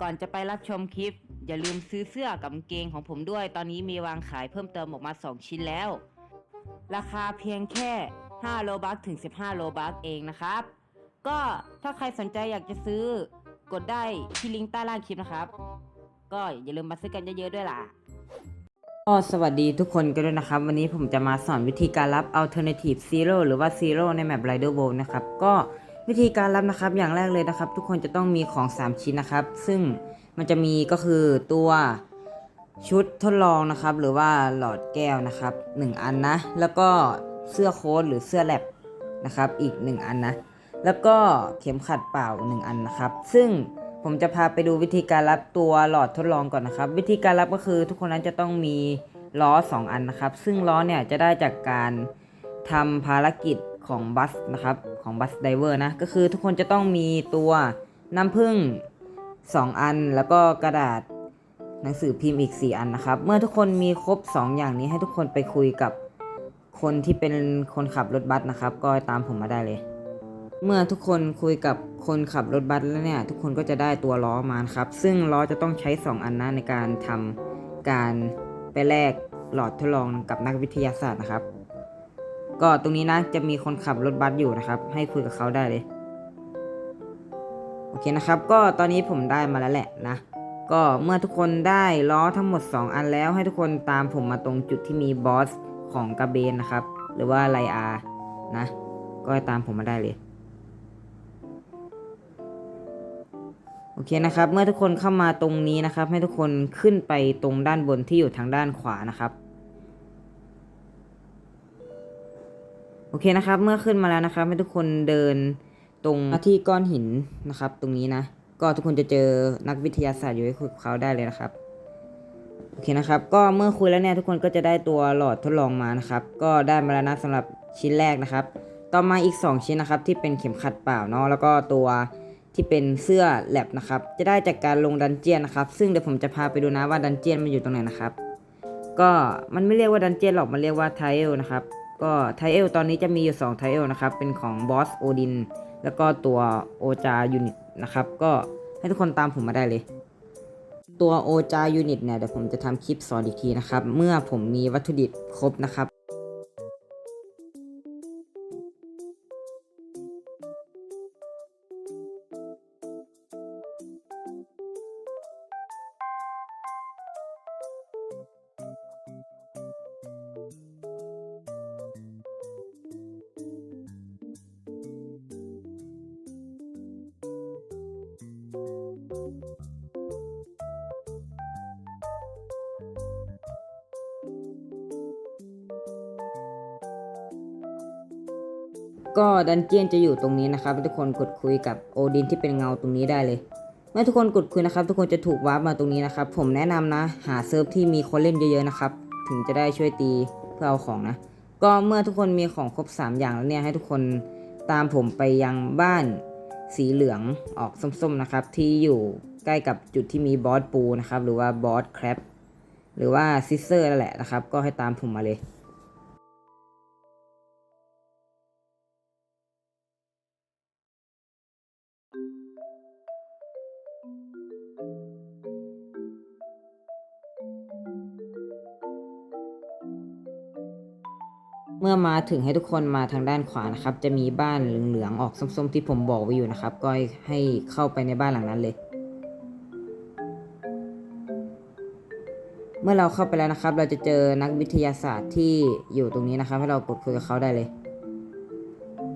ก่อนจะไปรับชมคลิป อย่าลืมซื้อเสื้อกับเกงของผมด้วย ตอนนี้มีวางขายเพิ่มเติมออกมา 2 ชิ้นแล้ว ราคาเพียงแค่ 5 โลบัคถึง 15 โลบัคเองนะครับ ก็ถ้าใครสนใจอยากจะซื้อกดได้ที่ลิงก์ใต้ล่างคลิปนะครับ ก็อย่าลืมมาซื้อกันเยอะๆด้วยล่ะก็สวัสดีทุกคนกันด้วยนะครับ วันนี้ผมจะมาสอนวิธีการรับ alternative zero หรือว่า zero ใน map rider world นะครับ ก็ วิธีการรับนะครับอย่างแรกเลยนะครับ ทุกคนจะต้องมีของ 3 ชิ้นนะครับ ซึ่งมันจะมีก็คือตัวชุดทดลองนะครับ หรือว่าหลอดแก้วนะครับ 1 อันนะ แล้วก็เสื้อโค้ทหรือเสื้อแลบนะครับ อีก 1 อันนะ แล้วก็เข็มขัดเปล่า 1 อันนะครับ ซึ่งผมจะพาไปดูวิธีการรับตัวหลอดทดลองก่อนนะครับ วิธีการรับก็คือทุกคนนั้นจะต้องมีล้อ 2 อันนะครับ ซึ่งล้อเนี่ยจะได้จากการทำภารกิจ ของบัสนะครับของบัสไดเวอร์นะ ก็คือทุกคนจะต้องมีตัวน้ำผึ้ง2 อัน แล้วก็กระดาษหนังสือพิมพ์อีก 4 อันนะครับ เมื่อทุกคนมีครบ 2 อย่างนี้ให้ทุกคนไปคุยกับคนที่เป็นคนขับรถบัสนะครับ ก็ตามผมมาได้เลย เมื่อทุกคนคุยกับคนขับรถบัสแล้วเนี่ย ทุกคนก็จะได้ตัวล้อมาครับ ซึ่งล้อจะต้องใช้ 2 อันนะในการทำการไปแลกหลอดทดลองกับนักวิทยาศาสตร์นะครับ ก็ตรงนี้นะจะมีคนขับรถบัสอยู่นะครับ ให้คุยกับเขาได้เลย โอเคนะครับ ก็ตอนนี้ผมได้มาแล้วแหละนะ ก็เมื่อทุกคนได้ล้อทั้งหมด 2 อันแล้วให้ทุกคนตามผมมาตรงจุดที่มีบอสของกระเบนนะครับ หรือว่าไลอานะ ก็ตามผมมาได้เลยโอเคนะครับ เมื่อทุกคนเข้ามาตรงนี้นะครับ ให้ทุกคนขึ้นไปตรงด้านบนที่อยู่ทางด้านขวานะครับ โอเคนะครับ เมื่อขึ้นมาแล้วนะครับให้ทุกคนเดินตรงที่ก้อนหินนะครับ ตรงนี้นะ ก็ทุกคนจะเจอนักวิทยาศาสตร์อยู่ให้คุยกับเขาได้เลยนะครับโอเคนะครับ ก็เมื่อคุยแล้วเนี่ยทุกคนก็จะได้ตัวหลอดทดลองมานะครับ ก็ได้มาแล้วนะสำหรับชิ้นแรกนะครับ ต่อมาอีก 2 ชิ้นนะครับ ที่เป็นเข็มขัดเปล่าเนาะแล้วก็ตัวที่เป็นเสื้อแลบนะครับ จะได้จากการลงดันเจียนนะครับ ซึ่งเดี๋ยวผมจะพาไปดูนะว่าดันเจียนมันอยู่ตรงไหนนะครับ ก็มันไม่เรียกว่าดันเจียนหรอกมันเรียกว่าไทเอลนะครับ ก็ไทเอลตอนนี้จะมีอยู่2ไทเอลนะครับ เป็นของบอสโอดินแล้วก็ตัวโอจายูนิตนะครับ ก็ให้ทุกคนตามผมมาได้เลย ตัวโอจายูนิตเนี่ยเดี๋ยวผมจะทำคลิปสอนอีกทีนะครับ เมื่อผมมีวัตถุดิบครบนะครับ ก็ดันเจียนจะอยู่ตรงนี้นะครับทุกคนกดคุยกับโอดินที่เป็นเงาตรงนี้ได้เลย เมื่อทุกคนกดคุยนะครับ ทุกคนจะถูกวาร์ปมาตรงนี้นะครับ ผมแนะนำนะ หาเซิร์ฟที่มีคนเล่นเยอะๆนะครับ ถึงจะได้ช่วยตีเพื่อเอาของนะ ก็เมื่อทุกคนมีของครบ 3 อย่างแล้วเนี่ยให้ทุกคนตามผมไปยังบ้านสีเหลืองออกส้มๆนะครับ ที่อยู่ใกล้กับจุดที่มีบอสปูนะครับ หรือว่าบอสแครปหรือว่าซิสเซอร์นั่นแหละนะครับ ก็ให้ตามผมมาเลย เมื่อมาถึงให้ทุกคนมาทางด้านขวานะครับ จะมีบ้านเหลืองๆออกส้มๆที่ผมบอกไว้อยู่นะครับ ก็ให้เข้าไปในบ้านหลังนั้นเลย เมื่อเราเข้าไปแล้วนะครับ เราจะเจอนักวิทยาศาสตร์ที่อยู่ตรงนี้นะครับ ให้เรากดคุยกับเขาได้เลย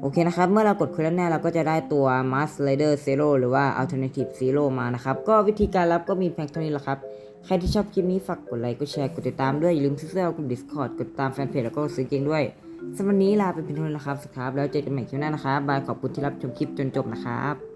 โอเคนะครับ เมื่อเรากดคุยแล้วเนี่ยเราก็จะได้ตัว Mars Rider Zero หรือว่า Alternative Zero มานะครับ ก็วิธีการรับก็มีเพียงเท่านี้แหละครับ ใครที่ชอบคลิปนี้ฝากกดไลค์ กดแชร์ กดติดตามด้วย อย่าลืมซื้อเสื้อกลุ่ม Discord กดตามแฟนเพจแล้วก็ซื้อเกงด้วยสำหรับวันนี้ลาไปเป็นเท่านี้นะครับสครับ แล้วเจอกันใหม่คลิปหน้านะครับ บายขอบคุณที่รับชมคลิปจนจบนะครับ